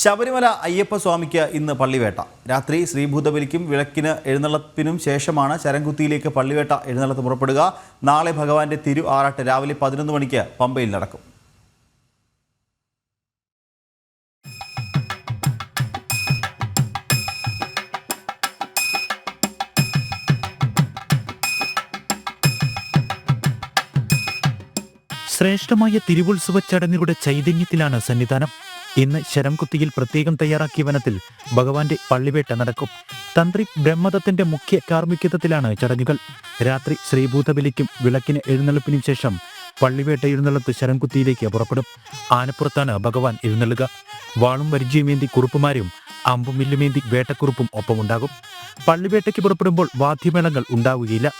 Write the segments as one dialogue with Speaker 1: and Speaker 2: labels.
Speaker 1: ശബരിമല അയ്യപ്പസ്വാമിക്ക് ഇന്ന് പള്ളിവേട്ട. രാത്രി ശ്രീഭൂതബലിക്കും വിളക്കിന് എഴുന്നള്ളപ്പിനും ശേഷമാണ് ശരംകുത്തിയിലേക്ക് പള്ളിവേട്ട എഴുന്നള്ളത്ത് പുറപ്പെടുക. നാളെ ഭഗവാന്റെ തിരു ആറാട്ട് രാവിലെ പതിനൊന്ന് മണിക്ക് പമ്പയിൽ നടക്കും.
Speaker 2: ശ്രേഷ്ഠമായ തിരുവുത്സവ ചടങ്ങുകളുടെ ചൈതന്യത്തിലാണ് സന്നിധാനം. ഇന്ന് ശരംകുത്തിയിൽ പ്രത്യേകം തയ്യാറാക്കിയ വനത്തിൽ ഭഗവാന്റെ പള്ളിവേട്ട നടക്കും. തന്ത്രി ബ്രഹ്മദത്തിന്റെ മുഖ്യ കാർമ്മികത്വത്തിലാണ് ചടങ്ങുകൾ. രാത്രി ശ്രീഭൂതബലിക്കും വിളക്കിന് എഴുന്നള്ളിപ്പിനും ശേഷം പള്ളിവേട്ട എഴുന്നള്ളത്ത് ശരംകുത്തിയിലേക്ക് പുറപ്പെടും. ആനപ്പുറത്താണ് ഭഗവാൻ എഴുന്നള്ളുക. വാളും വരിജിയുമേന്തി കുറുപ്പുമാരും അമ്പും വില്ലുമേന്തി വേട്ടക്കുറുപ്പും ഒപ്പമുണ്ടാകും. പള്ളിവേട്ടയ്ക്ക് പുറപ്പെടുമ്പോൾ വാദ്യമേളങ്ങൾ ഉണ്ടാവുകയില്ല.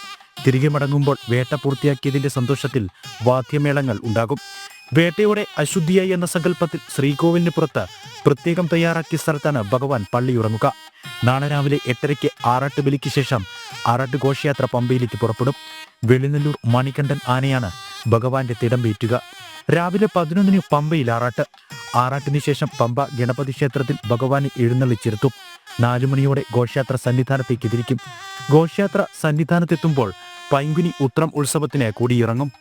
Speaker 2: തിരികെ മടങ്ങുമ്പോൾ വേട്ട പൂർത്തിയാക്കിയതിന്റെ സന്തോഷത്തിൽ വാദ്യമേളങ്ങൾ ഉണ്ടാകും. വേട്ടയോടെ അശുദ്ധിയായി എന്ന സങ്കല്പത്തിൽ ശ്രീകോവിലിന് പുറത്ത് പ്രത്യേകം തയ്യാറാക്കിയ സ്ഥലത്താണ് ഭഗവാൻ പള്ളിയുറങ്ങുക. നാളെ രാവിലെ എട്ടരയ്ക്ക് ആറാട്ട് ബലിക്ക് ശേഷം ആറാട്ട് ഘോഷയാത്ര പമ്പയിലേക്ക് പുറപ്പെടും. വെളിനെല്ലൂർ മണികണ്ഠൻ ആനയാണ് ഭഗവാന്റെ തിടമ്പേറ്റുക രാവിലെ പതിനൊന്നിന് പമ്പയിൽ ആറാട്ട്. ആറാട്ടിന് ശേഷം പമ്പ ഗണപതി ക്ഷേത്രത്തിൽ ഭഗവാനെ എഴുന്നള്ളിച്ചിരുത്തും. നാലു മണിയോടെ ഘോഷയാത്ര സന്നിധാനത്തേക്ക് തിരിക്കും. ഘോഷയാത്ര സന്നിധാനത്തെത്തുമ്പോൾ പൈങ്കുനി ഉത്രം ഉത്സവത്തിന് കൂടിയിറങ്ങും.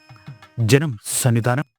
Speaker 2: ജനം സന്നിധാനം.